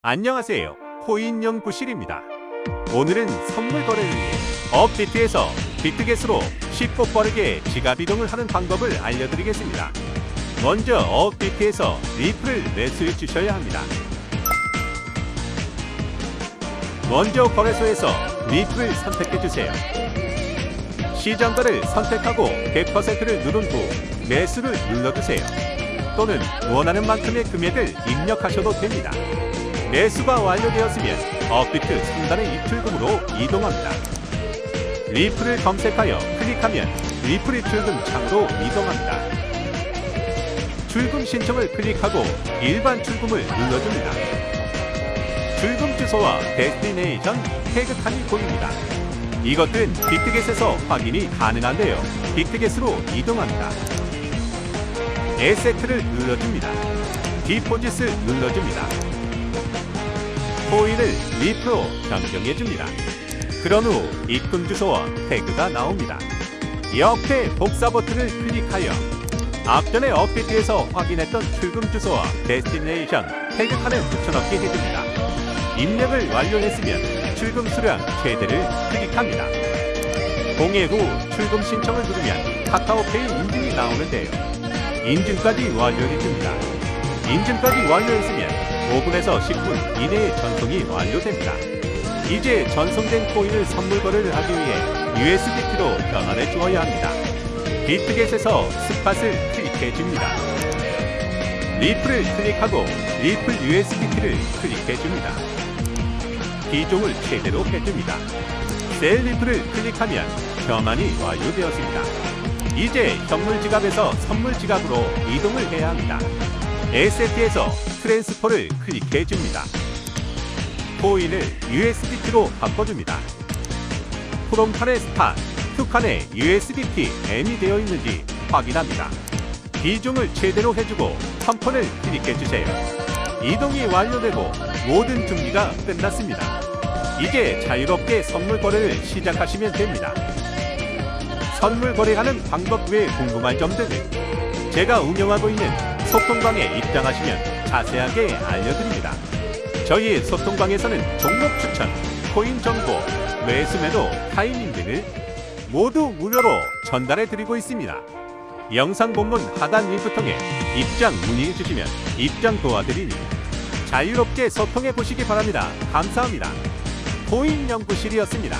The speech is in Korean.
안녕하세요. 코인 연구실입니다. 오늘은 선물 거래를 위해 업비트에서 비트겟으로 쉽고 빠르게 지갑 이동을 하는 방법을 알려드리겠습니다. 먼저 업비트에서 리플을 매수해 주셔야 합니다. 먼저 거래소에서 리플을 선택해 주세요. 시장가를 선택하고 100%를 누른 후 매수를 눌러주세요. 또는 원하는 만큼의 금액을 입력하셔도 됩니다. 매수가 완료되었으면 업비트 상단의 입출금으로 이동합니다. 리플을 검색하여 클릭하면 리플 입출금 창으로 이동합니다. 출금 신청을 클릭하고 일반 출금을 눌러줍니다. 출금 주소와 데스티네이션 태그칸이 보입니다. 이것들은 빅트겟에서 확인이 가능한데요. 빅트겟으로 이동합니다. 에세트를 눌러줍니다. 디포짓을 눌러줍니다. 코인을 리프로 변경해 줍니다. 그런 후 입금 주소와 태그가 나옵니다. 옆에 복사 버튼을 클릭하여 앞전에 업비트에서 확인했던 출금 주소와 데스티네이션 태그칸을 붙여넣기 해줍니다. 입력을 완료했으면 출금 수량 최대를 클릭합니다. 공예 후 출금 신청을 누르면 카카오페이 인증이 나오는데요. 인증까지 완료해줍니다. 인증까지 완료했으면 5분에서 10분 이내에 전송이 완료됩니다. 이제 전송된 코인을 선물 거래를 하기 위해 USDT로 변환해 주어야 합니다. 비트겟에서 스팟을 클릭해 줍니다. 리플을 클릭하고 리플 USDT를 클릭해 줍니다. 비중을 최대로 해줍니다. 셀 리플을 클릭하면 변환이 완료되었습니다. 이제 현물 지갑에서 선물 지갑으로 이동을 해야 합니다. 에세트에서 트랜스퍼를 클릭해 줍니다. 코인을 USDT로 바꿔줍니다. 프롬칸의 스팟, 투칸에 USDT M이 되어 있는지 확인합니다. 비중을 최대로 해주고 컴폰을 클릭해 주세요. 이동이 완료되고 모든 준비가 끝났습니다. 이제 자유롭게 선물 거래를 시작하시면 됩니다. 선물 거래하는 방법 외에 궁금한 점들은 제가 운영하고 있는 소통방에 입장하시면 자세하게 알려드립니다. 저희 소통방에서는 종목 추천, 코인 정보, 매수 매도, 타이밍 등을 모두 무료로 전달해 드리고 있습니다. 영상 본문 하단 링크 통해 입장 문의해 주시면 입장 도와드리니 자유롭게 소통해 보시기 바랍니다. 감사합니다. 코인 연구실이었습니다.